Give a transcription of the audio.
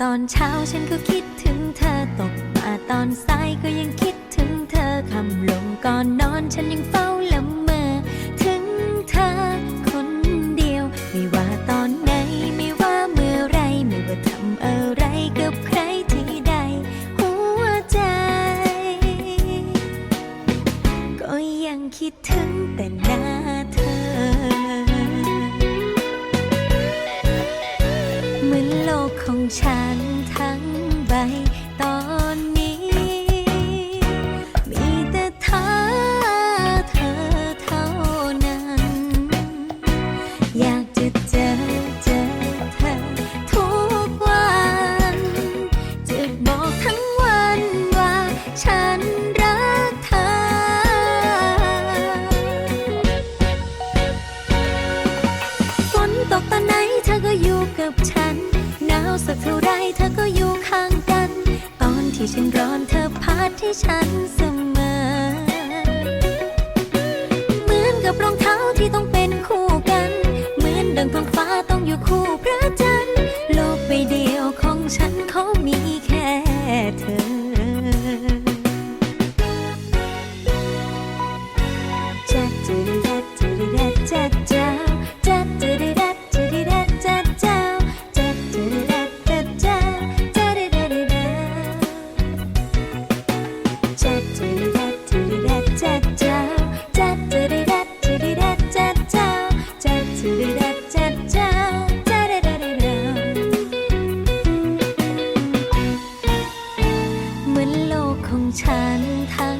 ตอนเช้าฉันก็คิดถึงเธอตกมาตอนสายก็ยังคิดถึงเธอคำลงก่อนนอนฉันยังเฝ้าละเมอถึงเธอคนเดียว ไม่ว่าตอนไหนไม่ว่าเมื่อไรไม่ว่าทำอะไรกับใครที่ใดหัวใจ ก็ยังคิดถึงแต่หน้าเธอเหมือน ของฉันทั้งใบ เท่าไรเธอก็อยู่ข้างกัน ตอนที่ฉันร้อนเธอพัดให้ฉันเสมอ เหมือนกับรองเท้าที่ต้องเป็นคู่กัน เหมือนดังท้องฟ้าต้องอยู่คู่พระจันทร์ โลกใบเดียวของฉันเขามีแค่เธอ ของฉันทั้ง